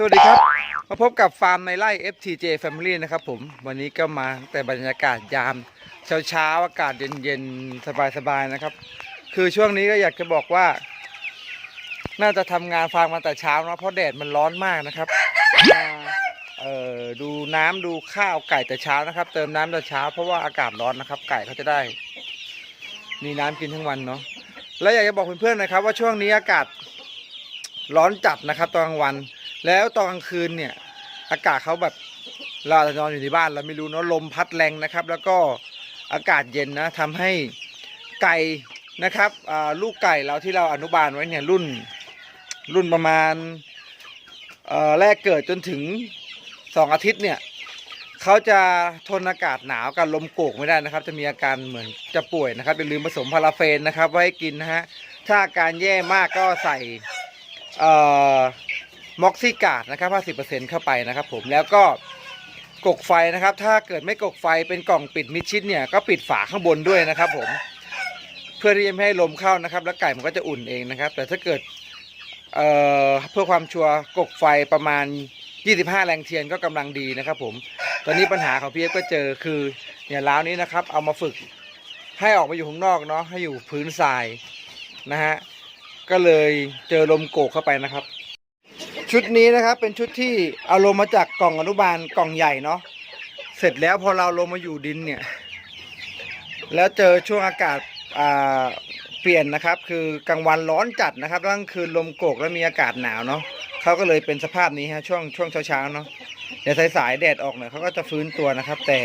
สวัสดีครับ มาพบกับฟาร์มในไร่ FTJ Family นะครับผม วันนี้ก็มาแต่บรรยากาศยามเช้าเช้าๆอากาศเย็นๆ สบายๆ นะครับ คือช่วงนี้ก็อยากจะบอกว่า น่าจะทำงานฟาร์มมาแต่เช้าเนาะเพราะแดดมันร้อนมากนะครับเอ่อดูน้ำดูข้าวไก่แต่เช้านะครับ เติมน้ำแต่เช้าเพราะว่าอากาศร้อนนะครับ ไก่เขาจะได้ มีน้ำกินทั้งวันเนาะ แล้วอยากจะบอกเพื่อนๆนะครับ ว่าช่วงนี้อากาศร้อนจัดนะครับตอนกลางวัน แล้วตอนกลางคืนเนี่ยอากาศเขาแบบเราจะนอนอยู่ในบ้านเราไม่รู้เนาะลมพัดแรงนะครับ แล้วก็อากาศเย็นนะทำให้ไก่นะครับลูกไก่เราที่เราอนุบาลไว้เนี่ยรุ่นรุ่นประมาณแรกเกิดจนถึงสองอาทิตย์เนี่ยเขาจะทนอากาศหนาวกับลมโกกไม่ได้นะครับ จะมีอาการเหมือนจะป่วยนะครับอย่าลืมผสมพาราเฟนนะครับ ไว้ให้กินนะฮะถ้าอาการแย่มากก็ใส่ ม็อกซี่กาดนะครับ 50%เข้าไปนะครับผมแล้วก็กกไฟนะครับ ถ้าเกิดไม่กกไฟเป็นกล่องปิดมิดชิดเนี่ยก็ปิดฝาข้างบนด้วยนะครับผมเพื่อที่จะไม่ให้ลมเข้านะครับ แล้วไก่มันก็จะอุ่นเองนะครับ แต่ถ้าเกิดเเพื่อความชัวร์กกไฟประมาณ 25 แรงเทียนก็กำลังดีนะครับผมตอนนี้ปัญหาของพี่เอฟก็เจอคือเนี่ยล้าวนี้นะครับ เอามาฝึกให้ออกมาอยู่ข้างนอกเนาะให้อยู่พื้นทรายนะฮะก็เลยเจอลมโกกเข้าไปนะครับ ชุดนี้นะครับ เป็นชุดที่เอาลงมาจากกล่องอนุบาลกล่องใหญ่เนาะเสร็จแล้วพอเราลงมาอยู่ดินเนี่ย แล้วเจอช่วงอากาศอ่าเปลี่ยนนะครับ คือกลางวันร้อนจัดนะครับกลางคืนลมโกกแล้วมีอากาศหนาวเนาะเขาก็เลยเป็นสภาพนี้ฮะช่วงช่วงเช้าๆเนาะเดี๋ยวสายๆแดดออกเนี่ยเขาก็จะฟื้นตัวนะครับ แต่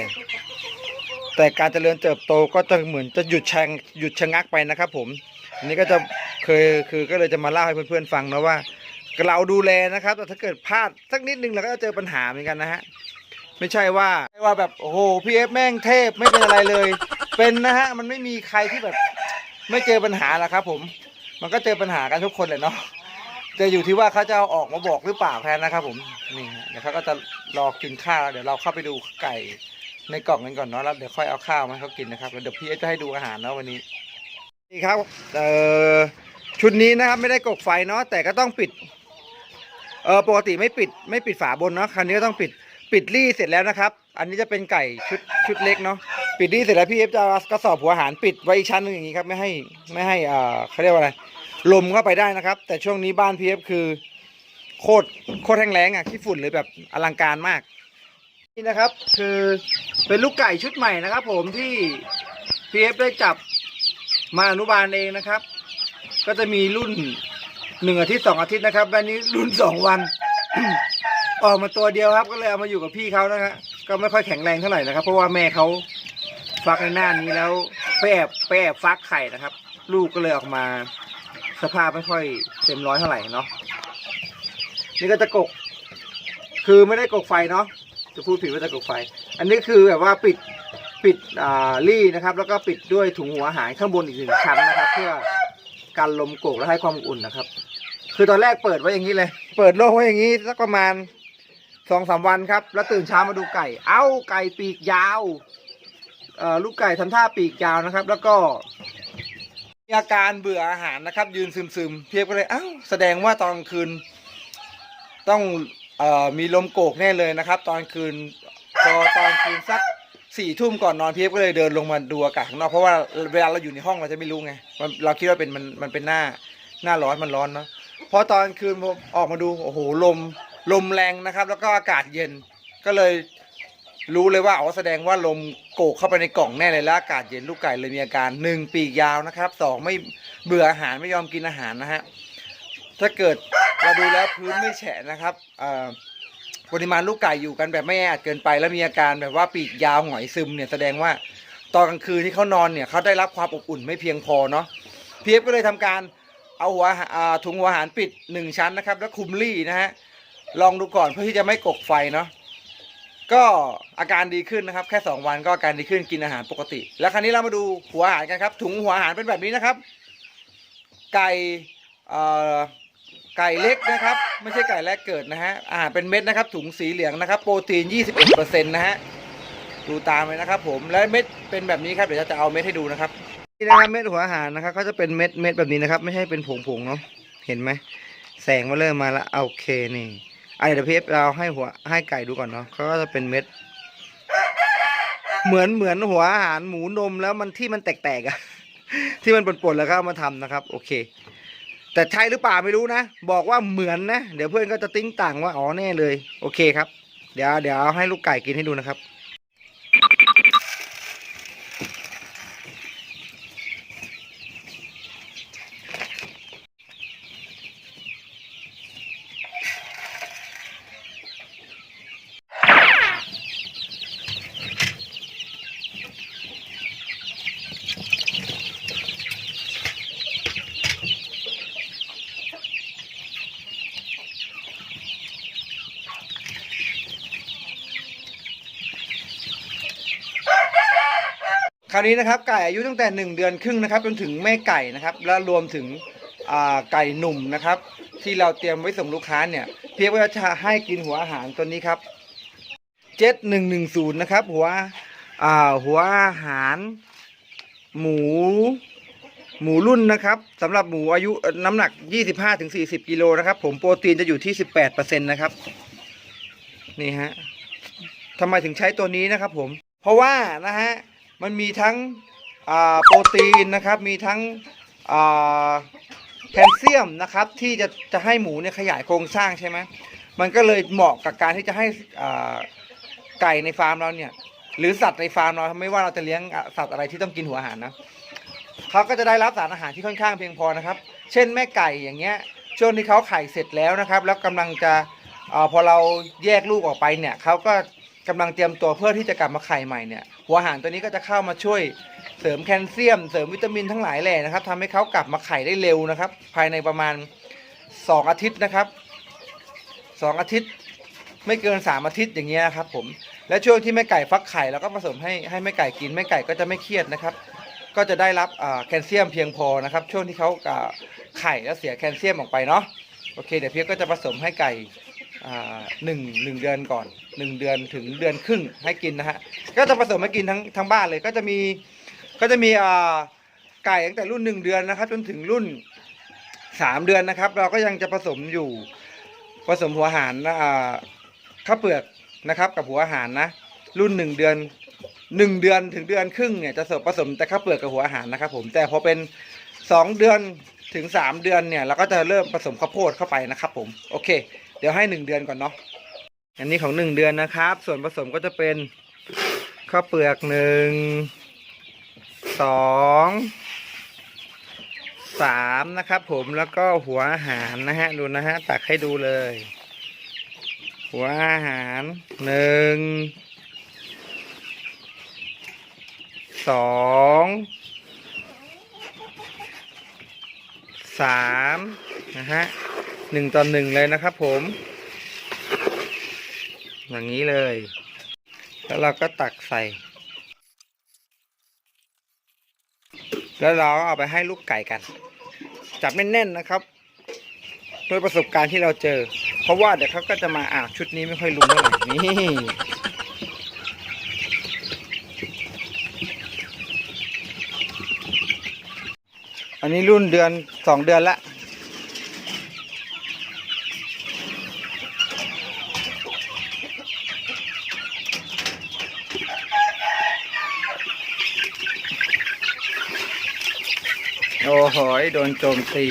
แต่การเจริญเติบโตก็จะเหมือนจะหยุดชะงหยุดชะงักไปนะครับ ผมอันนี้ก็จะเคยคือก็เลยจะมาเล่าให้เพื่อนๆฟังนะว่า เราดูแลนะครับ แต่ถ้าเกิดพลาดสักนิดนึงเราก็จะเจอปัญหาเหมือนกันนะฮะไม่ใช่ว่าไม่ว่าแบบโอ้โหพีเอฟแม่งเทพไม่เป็นอะไรเลย เป็นนะฮะมันไม่มีใครที่แบบ ไม่เจอปัญหาหรอกครับ ผม มันก็เจอปัญหากันทุกคนเลยเนาะจะอยู่ที่ว่าเขาจะเอาออกมาบอกหรือเปล่าแค่นะครับ ผมนี่ฮะเดี๋ยวเขาก็จะรอกินข้าวแล้วเดี๋ยวเราเข้าไปดูไก่ในกล่องกันก่อนเนาะแล้วเดี๋ยวค่อยเอาข้าวมาให้เขากินนะครับแล้วเดี๋ยวพี่เอฟจะให้ดูอาหารเนาะวันนี้นี่ครับเอ่อชุดนี้นะครับไม่ได้กกไฟเนาะแต่ก็ต้องปิด เออปกติไม่ปิดไม่ปิดฝาบนเนาะคราวนี้ก็ต้องปิดปิดรี่เสร็จแล้วนะครับ อันนี้จะเป็นไก่ชุดชุดเล็กเนาะปิดรี่เสร็จแล้วพี่เอฟจะกระสอบหัวอาหารปิดไว้อีกชั้นหนึงอย่างนี้ครับไม่ให้ไม่ให้อ่าเขาเรียกว่าอะไรลมเข้าไปได้นะครับ แต่ช่วงนี้บ้านพี่เอฟคือโคตรโคตรแห้งแล้งอะขี้ฝุ่นเลยแบบอลังการมาก นี่นะครับ คือเป็นลูกไก่ชุดใหม่นะครับ ผมที่พีเอฟได้จับมาอนุบาลเองนะครับ ก็จะมีรุ่น หนึ่งอาทิตย์สองอาทิตย์นะครับและนี้รุ่นสองวัน ออกมาตัวเดียวครับ ก็เลยเอามาอยู่กับพี่เขานะฮะก็ไม่ค่อยแข็งแรงเท่าไหร่นะครับ เพราะว่าแม่เขาฟักในหน้านี้แล้วไปแอบไปแอบฟักไข่นะครับ ลูกก็เลยออกมาสภาพไม่ค่อยเต็มร้อยเท่าไหร่เนาะนี่ก็จะกก คือไม่ได้กกไฟเนาะจะพูดผิดว่าจะกกไฟ อันนี้คือแบบว่าปิดปิดอ่ารี่นะครับ แล้วก็ปิดด้วยถุงหัวอาหารข้างบนอีกหนึ่งชั้นนะครับ เพื่อกันลมโกกและให้ความอุ่นนะครับ คือตอนแรกเปิดไว้อย่างนี้เลย เปิดโล่งไว้อย่างนี้สักประมาณสองสามวันครับ แล้วตื่นเช้ามาดูไก่ เอ้าไก่ปีกยาวเอ่อลูกไก่ทำท่าปีกยาวนะครับ แล้วก็มีอาการเบื่ออาหารนะครับ ยืนซึมซึมๆเพียบก็เลยเอ้าแสดงว่าตอนคืน ต้องเอ่อมีลมโกกแน่เลยนะครับ ตอนคืนพอตอนคืนสักสี่ทุ่มก่อนนอนเพียบก็เลยเดินลงมาดูอากาศข้างนอกเพราะว่าเวลาเราอยู่ในห้องเราจะไม่รู้ไงเราคิดว่าเป็นมันมันเป็นหน้าหน้าร้อนมันร้อนเนาะ พอตอนคืนผมออกมาดูโอ้โหลมลมแรงนะครับ แล้วก็อากาศเย็นก็เลยรู้เลยว่าอ๋อแสดงว่าลมโกกเข้าไปในกล่องแน่เลยแล้วอากาศเย็นลูกไก่เลยมีอาการหนึ่งปีกยาวนะครับสองไม่เบื่ออาหารไม่ยอมกินอาหารนะฮะถ้าเกิดเราดูแล้วพื้นไม่แฉะนะครับปริมาณลูกไก่อยู่กันแบบไม่แออัดเกินไป แล้วมีอาการแบบว่าปีกยาวหงอยซึมเนี่ยแสดงว่าตอนกลางคืนที่เขานอนเนี่ยเขาได้รับความอบอุ่นไม่เพียงพอเนาะเพีเอฟก็เลยทำการ เอาหัวถุงหัวอาหารปิดหนึ่งชั้นนะครับ แล้วคลุมรี่นะฮะลองดูก่อนเพื่อที่จะไม่กกไฟเนาะก็อาการดีขึ้นนะครับ แค่ 2 วันก็อาการดีขึ้นกินอาหารปกติ แล้วคราวนี้เรามาดูหัวอาหารกันครับ ถุงหัวอาหารเป็นแบบนี้นะครับ ไก่ไก่เล็กนะครับ ไม่ใช่ไก่แรกเกิดนะฮะอาหารเป็นเม็ดนะครับ ถุงสีเหลืองนะครับ โปรตีน 21%นะฮะดูตามเลยนะครับ ผมและเม็ดเป็นแบบนี้ครับเดี๋ยวจะเอาเม็ดให้ดูนะครับ นะครับเม็ดหัวอาหารนะครับเขาจะเป็นเม็ดเม็ดแบบนี้นะครับ ไม่ใช่เป็นผงผงๆเนาะเห็นไหมแสงมาเริ่มมาแล้วโอเคนี่อะเดี๋ยวพี่เราให้หัวให้ไก่ดูก่อนเนาะเขาก็จะเป็นเม็ด เหมือนเหมือนหัวอาหารหมูนมแล้วมันที่มันแตกๆอะที่มันปนๆแล้วก็เอามาทำนะครับ โอเค แต่ใช่หรือเปล่าไม่รู้นะ บอกว่าเหมือนนะ เดี๋ยวเพื่อนก็จะติ้งต่างว่าอ๋อแน่เลย โอเคครับ เดี๋ยวเดี๋ยวให้ลูกไก่กินให้ดูนะครับ คราวนี้นะครับไก่อายุตั้งแต่ 1 เดือนครึ่งนะครับจนถึงแม่ไก่นะครับแล้วรวมถึงไก่หนุ่มนะครับ ที่เราเตรียมไว้ส่งลูกค้าเนี่ยเพียงว่าจะให้กินหัวอาหารตัวนี้ครับเจ็ดหนึ่งหนึ่งศูนย์นะครับหัวหัวอาหาร หมู หมูรุ่นนะครับสำหรับหมูอายุน้ำหนัก 25-40กิโลนะครับ ผมโปรตีนจะอยู่ที่ 18%นะครับนี่ฮะทำไมถึงใช้ตัวนี้นะครับผมเพราะว่านะฮะ มันมีทั้งโปรตีนนะครับ มีทั้งแคลเซียมนะครับ ที่จะจะให้หมูเนี่ยขยายโครงสร้างใช่ไหมมันก็เลยเหมาะกับการที่จะให้ไก่ในฟาร์มเราเนี่ย หรือสัตว์ในฟาร์มเราไม่ว่าเราจะเลี้ยงสัตว์อะไรที่ต้องกินหัวอาหารนะเขาก็จะได้รับสารอาหารที่ค่อนข้างเพียงพอนะครับ เช่นแม่ไก่อย่างเงี้ยช่วงที่เขาไข่เสร็จแล้วนะครับ แล้วกำลังจะอพอเราแยกลูกออกไปเนี่ยเขาก็ กำลังเตรียมตัวเพื่อที่จะกลับมาไข่ใหม่เนี่ยหัวหารตัวนี้ก็จะเข้ามาช่วยเสริมแคลเซียม เสริมวิตามินทั้งหลายแหล่นะครับทำให้เขากลับมาไข่ได้เร็วนะครับ ภายในประมาณ 2 อาทิตย์นะครับ 2 อาทิตย์ไม่เกิน 3 อาทิตย์อย่างเงี้ยครับผมและช่วงที่แม่ไก่ฟักไข่เราก็ผสมให้ให้แม่ไก่กินแม่ไก่ก็จะไม่เครียดนะครับ ก็จะได้รับแคลเซียมเพียงพอนะครับ ช่วงที่เขาไข่แล้วเสียแคลเซียมออกไปเนาะโอเคเดี๋ยวเพียกก็จะผสมให้ไก่ หนึ่งหนึ่งเดือนก่อนหนึ่งเดือนถึงเดือนครึ่งให้กินนะฮะก็จะผสมให้กินทั้งทั้งบ้านเลยก็จะมีก็จะมีไก่ตั้งแต่รุ่นหนึ่งเดือนนะครับ จนถึงรุ่นสามเดือนนะครับ เราก็ยังจะผสมอยู่ผสมหัวอาหารข้าวเปลือกนะครับ กับหัวอาหารนะ รุ่นหนึ่งเดือนหนึ่งเดือนถึงเดือนครึ่งเนี่ยจะผสมแต่ข้าวเปลือกกับหัวอาหารนะครับ ผมแต่พอเป็นสองเดือนถึงสามเดือนเนี่ยเราก็จะเริ่มผสมข้าวโพดเข้าไปนะครับ ผมโอเค ดี๋ยวให้หนึ่งเดือนก่อนเนาะอันนี้ของหนึ่งเดือนนะครับ ส่วนผสมก็จะเป็นข้าวเปลือกหนึ่งสองสามนะครับ ผมแล้วก็หัวอาหารนะฮะดูนะฮะตักให้ดูเลย หัวอาหารหนึ่งสองสามนะฮะ หนึ่งต่อหนึ่งเลยนะครับผม อย่างนี้เลย แล้วเราก็ตักใส่ แล้วเราเอาไปให้ลูกไก่กัน จับแน่นๆนะครับด้วยประสบการณ์ที่เราเจอ เพราะว่าเดี๋ยวเขาก็จะมาอ่าวชุดนี้ไม่ค่อยลุมเท่าไหร่นี่อันนี้รุ่นเดือนสองเดือนละ โอ้โหยโดนโจมตี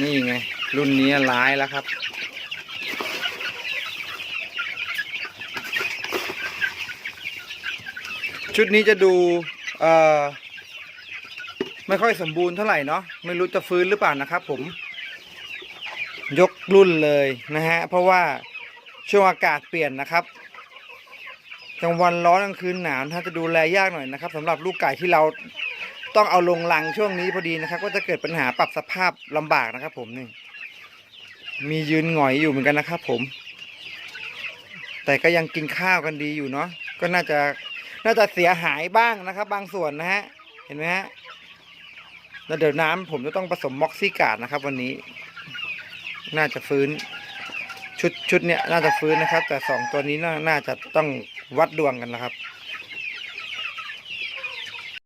นี่ไง รุ่นนี้ร้ายแล้วครับ ชุดนี้จะดูเอ่อไม่ค่อยสมบูรณ์เท่าไหร่เนาะไม่รู้จะฟื้นหรือเปล่านะครับผม ยกรุ่นเลยนะฮะ เพราะว่าช่วงอากาศเปลี่ยนนะครับกลางวันร้อนกลางคืนหนาวถ้าจะดูแลยากหน่อยนะครับสำหรับลูกไก่ที่เรา ต้องเอาลงรังช่วงนี้พอดีนะครับ ก็จะเกิดปัญหาปรับสภาพลำบากนะครับ ผมนี่มียืนหงอยอยู่เหมือนกันนะครับ ผม แต่ก็ยังกินข้าวกันดีอยู่เนาะก็น่าจะน่าจะเสียหายบ้างนะครับ บางส่วนนะฮะเห็นไหมฮะแล้วเดี๋ยวน้ำผมจะต้องผสมม็อกซี่กาดนะครับ วันนี้ น่าจะฟื้น ชุดชุดเนี้ยน่าจะฟื้นนะครับ แต่สองตัวนี้น่าน่าจะต้องวัดดวงกันนะครับ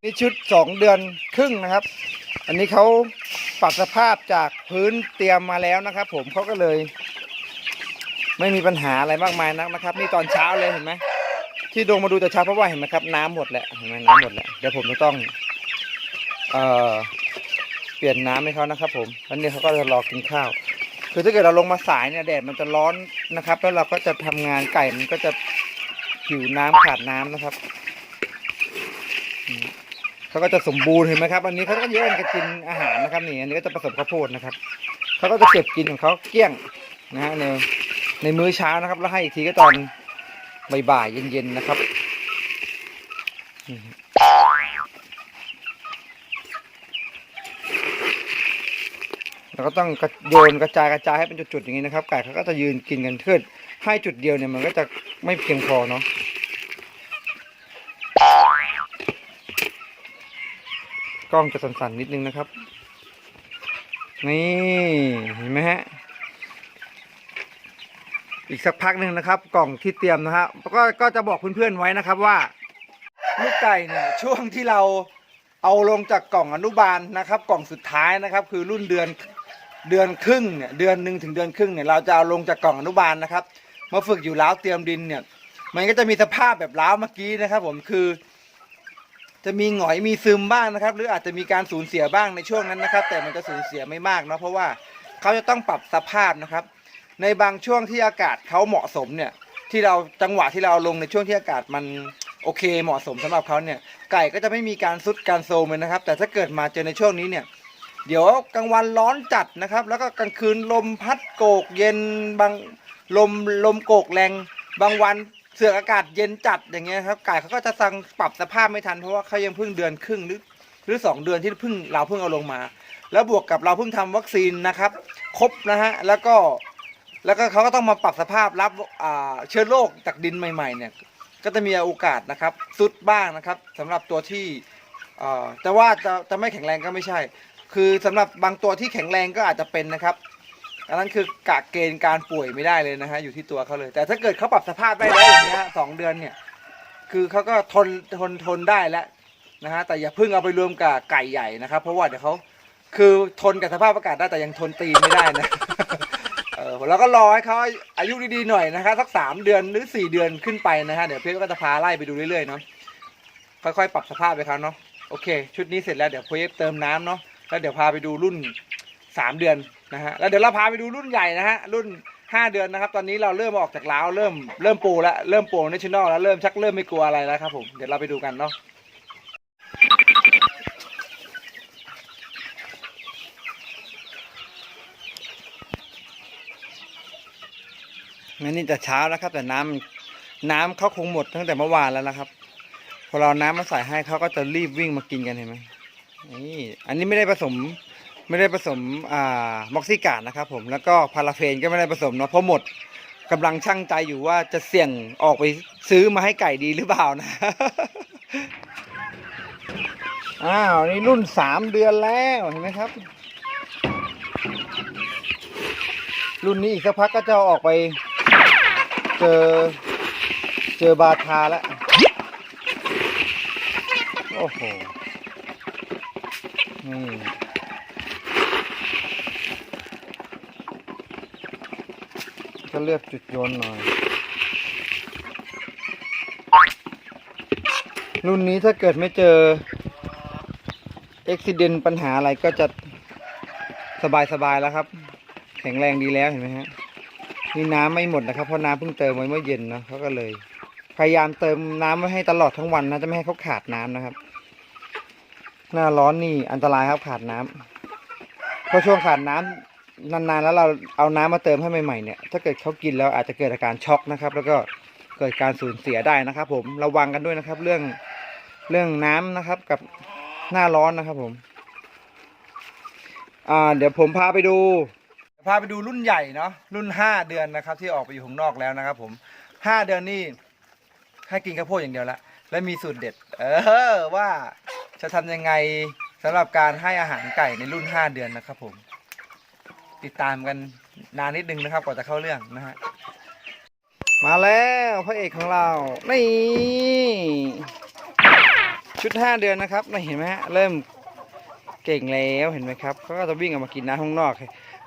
นี่ชุดสองเดือนครึ่งนะครับ อันนี้เขาปรับสภาพจากพื้นเตรียมมาแล้วนะครับ ผมเขาก็เลย ไม่มีปัญหาอะไรมากมายนักนะครับ นี่ตอนเช้าเลยเห็นไหมที่ลงมาดูแต่เช้าเพราะว่าเห็นไหมครับ น้ำหมดแล้วเห็นไหมน้ำหมดแล้วเดี๋ยวผมจะต้องเอ่อเปลี่ยนน้ำให้เขานะครับ ผมแล้วนี่เขาก็จะรอกินข้าว คือถ้าเกิดเราลงมาสายเนี่ยแดดมันจะร้อนนะครับ แล้วเราก็จะทำงานไก่มันก็จะหิวน้ำขาดน้ำนะครับ เขาก็จะสมบูรณ์เห็นไหมครับอันนี้เขาก็เยอะกันกินอาหารนะครับนี่อันนี้ก็จะผสมข้าวโพดนะครับเขาก็จะเก็บกินของเขาเกลี้ยงนะฮะในในมื้อเช้านะครับ แล้วให้อีกทีก็ตอนบ่ายๆเย็นๆนะครับเราก็ต้องโยนกระจายกระจายให้เป็นจุดๆอย่างนี้นะครับไก่เขาก็จะยืนกินกันเพื่อให้จุดเดียวเนี่ยมันก็จะไม่เพียงพอเนาะ กล้องจะสั่นๆนิดนึงนะครับ นี่เห็นไหมฮะอีกสักพักหนึ่งนะครับ กล่องที่เตรียมนะฮะก็ก็จะบอกเพื่อนๆไว้นะครับว่าลูกไก่เนี่ยช่วงที่เราเอาลงจากกล่องอนุบาลนะครับ กล่องสุดท้ายนะครับ คือรุ่นเดือนเดือนครึ่งเนี่ยเดือนหนึ่งถึงเดือนครึ่งเนี่ยเราจะเอาลงจากกล่องอนุบาลนะครับ มาฝึกอยู่ล้าวเตรียมดินเนี่ย มันก็จะมีสภาพแบบล้าวเมื่อกี้นะครับ ผมคือ จะมีหงอยมีซึมบ้างนะครับ หรืออาจจะมีการสูญเสียบ้างในช่วงนั้นนะครับ แต่มันจะสูญเสียไม่มากเนาะเพราะว่าเขาจะต้องปรับสภาพนะครับ ในบางช่วงที่อากาศเขาเหมาะสมเนี่ยที่เราจังหวะที่เราลงในช่วงที่อากาศมันโอเคเหมาะสมสำหรับเขาเนี่ยไก่ก็จะไม่มีการซุดการโซมเลยนะครับ แต่ถ้าเกิดมาเจอในช่วงนี้เนี่ยเดี๋ยวกลางวันร้อนจัดนะครับ แล้วก็กลางคืนลมพัดโกกเย็นบางลมลมโกกแรงบางวัน เสือกอากาศเย็นจัดอย่างเงี้ยครับไก่เขาก็จะสั่งปรับสภาพไม่ทันเพราะว่าเขายังเพิ่งเดือนครึ่งหรือหรือสองเดือนที่เพิ่งเราเพิ่งเอาลงมา แล้วบวกกับเราเพิ่งทำวัคซีนนะครับ ครบนะฮะแล้วก็แล้วก็เขาก็ต้องมาปรับสภาพรับเชื้อโรคจากดินใหม่ ๆ เนี่ย ก็จะมีโอกาสนะครับซุดบ้างนะครับสำหรับตัวที่แต่ว่าจะจะไม่แข็งแรงก็ไม่ใช่ คือสำหรับบางตัวที่แข็งแรงก็อาจจะเป็นนะครับ อันนั้นคือกะเกณฑ์การป่วยไม่ได้เลยนะฮะอยู่ที่ตัวเขาเลย แต่ถ้าเกิดเขาปรับสภาพได้แล้วอย่างเงี้ยสองเดือนเนี่ย คือเขาก็ทนทนทนได้แล้วนะฮะแต่อย่าเพิ่งเอาไปรวมกับไก่ใหญ่นะครับ เพราะว่าเดี๋ยวเขาคือทนกับสภาพอากาศได้แต่ยังทนตีนไม่ได้นะเออเราก็รอให้เขาอายุดีๆหน่อยนะครับสักสามเดือนหรือสี่เดือนขึ้นไปนะฮะเดี๋ยวเพื่อนก็จะพาไล่ไปดูเรื่อยๆเนาะค่อยๆ ปรับสภาพไปครับเนาะโอเค ชุดนี้เสร็จแล้วเดี๋ยวเพื่อเติมน้ำเนาะแล้วเดี๋ยวพาไปดูรุ่นสามเดือน นะฮะแล้วเดี๋ยวเราพาไปดูรุ่นใหญ่นะฮะรุ่นห้าเดือนนะครับ ตอนนี้เราเริ่มออกจากล้าวเริ่มเริ่มปูแล้วเริ่มปูเนชั่นแนลแล้วเริ่มชักเริ่มไม่กลัวอะไรแล้วครับผมเดี๋ยวเราไปดูกันเนาะงั้นนี่จะเช้านะครับ แต่น้ำน้ำเขาคงหมดตั้งแต่เมื่อวานแล้วนะครับ พอเราน้ำมาใส่ให้เขาก็จะรีบวิ่งมากินกันเห็นไหมนี่อันนี้ไม่ได้ผสม ไม่ได้ผสมอ่าม็อกซิกาดนะครับผมแล้วก็พาราเฟนก็ไม่ได้ผสมเนาะเพราะหมดกำลังช่างใจอยู่ว่าจะเสี่ยงออกไปซื้อมาให้ไก่ดีหรือเปล่านะ อ้าวนี่รุ่นสามเดือนแล้วเห็นไหมครับ รุ่นนี้อีกสักพักก็จะออกไป เจอเจอบาทาแล้ว โอ้โห นี่ เลือกจุดโยนหน่อย รุ่นนี้ถ้าเกิดไม่เจออุบิเหตุปัญหาอะไรก็จะสบายๆแล้วครับ แข็งแรงดีแล้วเห็นไหมฮะนี่น้ำไม่หมดนะครับ เพราะน้ำเพิ่งเติมไว้เมื่อเย็นนะเขาก็เลย พยายามเติมน้ำไว้ให้ตลอดทั้งวันนะจะไม่ให้เขาขาดน้ำนะครับ หน้าร้อนนี่อันตรายครับขาดน้ำเพราะช่วงขาดน้ำ นานๆแล้วเราเอาน้ำมาเติมให้ใหม่ๆเนี่ยถ้าเกิดเขากินแล้วอาจจะเกิดอาการช็อกนะครับ แล้วก็เกิดการสูญเสียได้นะครับ ผมระวังกันด้วยนะครับ เรื่องเรื่องน้ำนะครับกับหน้าร้อนนะครับผมอ่าเดี๋ยวผมพาไปดู พาไปดูรุ่นใหญ่เนาะรุ่นห้าเดือนนะครับ ที่ออกไปอยู่ข้างนอกแล้วนะครับ ผมห้าเดือนนี่ให้กินข้าวโพดอย่างเดียวละและมีสูตรเด็ด เออว่าจะทำยังไงสำหรับการให้อาหารไก่ในรุ่นห้าเดือนนะครับผม ติดตามกันนานนิดนึงนะครับก่อนจะเข้าเรื่องนะฮะมาแล้วพระเอกของเรานี่ชุดห้าเดือนนะครับนี่เห็นไหมฮะเริ่มเก่งแล้วเห็นไหมครับเขาก็จะวิ่งออกมากินน้ำข้างนอก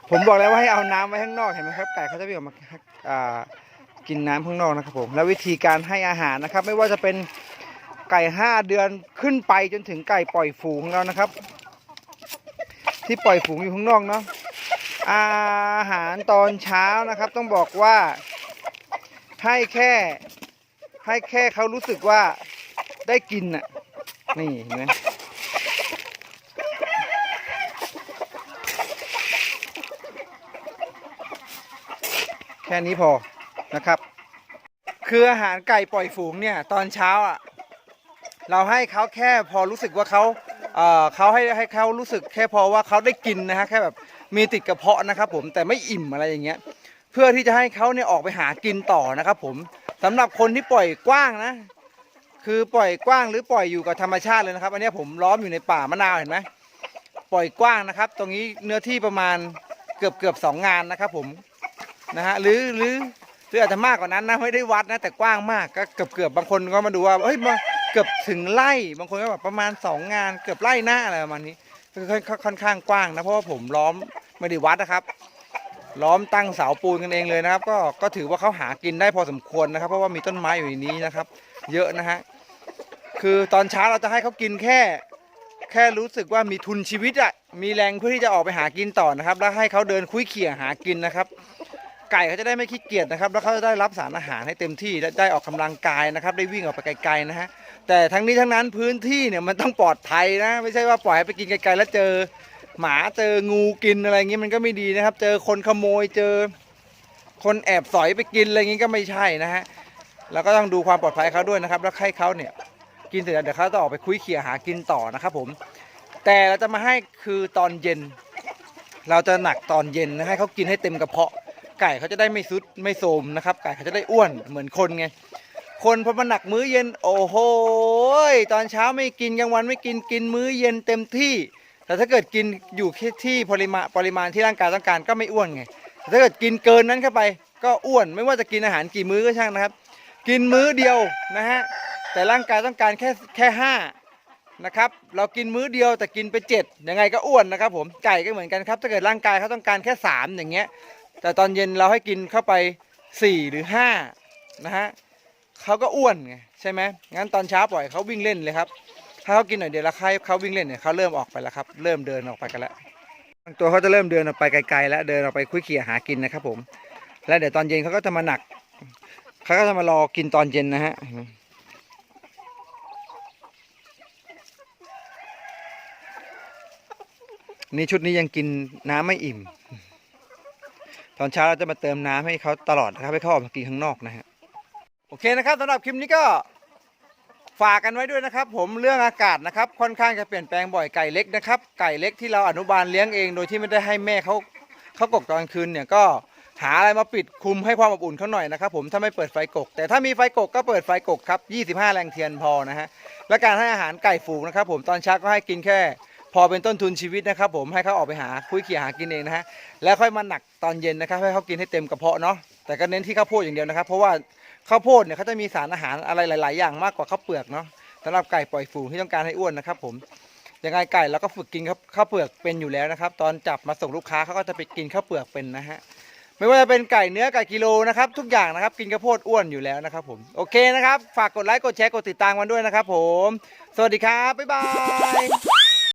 ผมบอกแล้วว่าให้เอาน้ำไว้ข้างนอกเห็นไหมครับไก่เขาจะวิ่งออกมากินน้ำข้างนอกนะครับผมแล้ววิธีการให้อาหารนะครับ ไม่ว่าจะเป็นไก่ห้าเดือนขึ้นไปจนถึงไก่ปล่อยฝูงแล้วนะครับ ที่ปล่อยฝูงอยู่ข้างนอกเนาะ อาหารตอนเช้านะครับ ต้องบอกว่าให้แค่ ให้แค่เขารู้สึกว่าได้กินน่ะ นี่เห็นไหมแค่นี้พอนะครับ คืออาหารไก่ปล่อยฝูงเนี่ย ตอนเช้าอะเราให้เขาแค่พอรู้สึกว่าเขาเอ่อเขาให้ให้เขารู้สึกแค่พอว่าเขาได้กินนะฮะแค่แบบ มีติดกระเพาะนะครับผมแต่ไม่อิ่มอะไรอย่างเงี้ย เพื่อที่จะให้เขาเนี่ยออกไปหากินต่อนะครับผมสำหรับคนที่ปล่อยกว้างนะ คือปล่อยกว้างหรือปล่อยอยู่กับธรรมชาติเลยนะครับ อันนี้ผมล้อมอยู่ในป่ามะนาวเห็นไหมปล่อยกว้างนะครับ ตรงนี้เนื้อที่ประมาณเกือบเกือบสองงานนะครับผมนะฮะหรือหรือหรืออาจจะมากกว่านั้นนะไม่ได้วัดนะแต่กว้างมากก็เกือบเกือบบางคนก็มาดูว่าเฮ้ยมาเกือบถึงไร่บางคนก็แบบประมาณสองงานเกือบไร่หน้าอะไรประมาณนี้ ค่อนค่อนข้างกว้างนะเพราะว่าผมล้อมไม่ได้วัดนะครับ ล้อมตั้งเสาปูนกันเองเลยนะครับ ก็ก็ถือว่าเขาหากินได้พอสมควรนะครับ เพราะว่ามีต้นไม้อยู่ในนี้นะครับ เยอะนะฮะคือตอนเช้าเราจะให้เขากินแค่ แค่รู้สึกว่ามีทุนชีวิตอะมีแรงเพื่อที่จะออกไปหากินต่อนะครับ แล้วให้เขาเดินคุยเขี่ยหากินนะครับ ก่เขาจะได้ไม่ขี้เกียจนะครับ แล้วเขาจะได้รับสารอาหารให้เต็มที่และได้ออกกำลังกายนะครับ ได้วิ่งออกไปไกลๆนะฮะแต่ทั้งนี้ทั้งนั้นพื้นที่เนี่ยมันต้องปลอดภัยนะ ไม่ใช่ว่าปล่อยให้ไปกินไกลๆแล้วเจอหมาเจองูกินอะไรอย่างงี้มันก็ไม่ดีนะครับ เจอคนขโมยเจอ คนแอบสอยไปกินอะไรอย่างงี้ก็ไม่ใช่นะฮะแล้วก็ต้องดูความปลอดภัยเขาด้วยนะครับ แล้วให้เขาเนี่ยกินเสร็จเดี๋ยวเขาจะออกไปคุยเขี่ยหากินต่อนะครับผม แต่เราจะมาให้คือตอนเย็น เราจะหนักตอนเย็นนะให้เขากินให้เต็มกระเพาะ ไก่เขาจะได้ไม่ซุดไม่โทมนะครับ ไก่เขาจะได้อ้วนเหมือนคนไง คนพอมาหนักมื้อเย็น โอ้โหตอนเช้าไม่กินกลางวันไม่กินกินมื้อเย็นเต็มที่ แต่ถ้าเกิดกินอยู่แค่ที่ปริมาณปริมาณที่ร่างกายต้องการก็ไม่อ้วนไงแต่ถ้าเกิดกินเกินนั้นเข้าไป ก็อ้วนไม่ว่าจะกินอาหารกี่มื้อก็ช่างนะครับ กินมื้อเดียวนะฮะแต่ร่างกายต้องการแค่แค่ห้านะครับเรากินมื้อเดียวแต่กินไปเจ็ดยังไงก็อ้วนนะครับผมไก่ก็เหมือนกันครับถ้าเกิดร่างกายเขาต้องการแค่สามอย่างเงี้ย แต่ตอนเย็นเราให้กินเข้าไปสี่หรือห้านะฮะเขาก็อ้วนไงใช่ไหมงั้นตอนเช้าปล่อยเขาวิ่งเล่นเลยครับ ถ้าเขากินหน่อยเดียวแล้วให้เขาวิ่งเล่นเนี่ยเขาเริ่มออกไปแล้วครับ เริ่มเดินออกไปกันแล้วตัวเขาจะเริ่มเดินออกไปไกลๆ แล้วเดินออกไปคุยเขี่ยหากินนะครับ ผม แล้วเดี๋ยวตอนเย็นเขาก็จะมาหนักเขาก็จะมารอกินตอนเย็นนะฮะนี่ชุดนี้ยังกินน้ำไม่อิ่ม ตอนเช้าเราจะมาเติมน้ำให้เขาตลอดนะครับให้เขาออกมากินข้างนอกนะฮะโอเคนะครับสำหรับคลิปนี้ก็ฝากกันไว้ด้วยนะครับ ผมเรื่องอากาศนะครับค่อนข้างจะเปลี่ยนแปลงบ่อยไก่เล็กนะครับไก่เล็กที่เราอนุบาลเลี้ยงเองโดยที่ไม่ได้ให้แม่เขาเขากกตอนคืนเนี่ยก็หาอะไรมาปิดคุมให้ความอบอุ่นเขาหน่อยนะครับผมถ้าไม่เปิดไฟกก แต่ถ้ามีไฟกกก็เปิดไฟกกครับ 25 แรงเทียนพอนะฮะและการให้อาหารไก่ฝูงนะครับผมตอนเช้าก็ให้กินแค่ พอเป็นต้นทุนชีวิตนะครับ ผมให้เขาออกไปหาคุยเขี่ยหากินเองนะฮะแล้วค่อยมาหนักตอนเย็นนะครับให้เขากินให้เต็มกระเพาะเนาะแต่ก็เน้นที่ข้าวโพดอย่างเดียวนะครับ เพราะว่าข้าวโพดเนี่ยเขาจะมีสารอาหารอะไรหลาย ๆ อย่างมากกว่าข้าวเปลือกเนาะสำหรับไก่ปล่อยฝูงที่ต้องการให้อ้วนนะครับ ผมยังไงไก่เราก็ฝึกกินข้าวข้าวเปลือกเป็นอยู่แล้วนะครับ ตอนจับมาส่งลูกค้าเขาก็จะไปกินข้าวเปลือกเป็นนะฮะไม่ว่าจะเป็นไก่เนื้อไก่กิโลนะครับ ทุกอย่างนะครับ กินข้าวโพดอ้วนอยู่แล้วนะครับ ผมโอเคนะครับ ฝากกดไลค์กดแชร์กดติดตามกันด้วยนะครับ ผม สวัสดีครับบ๊ายบาย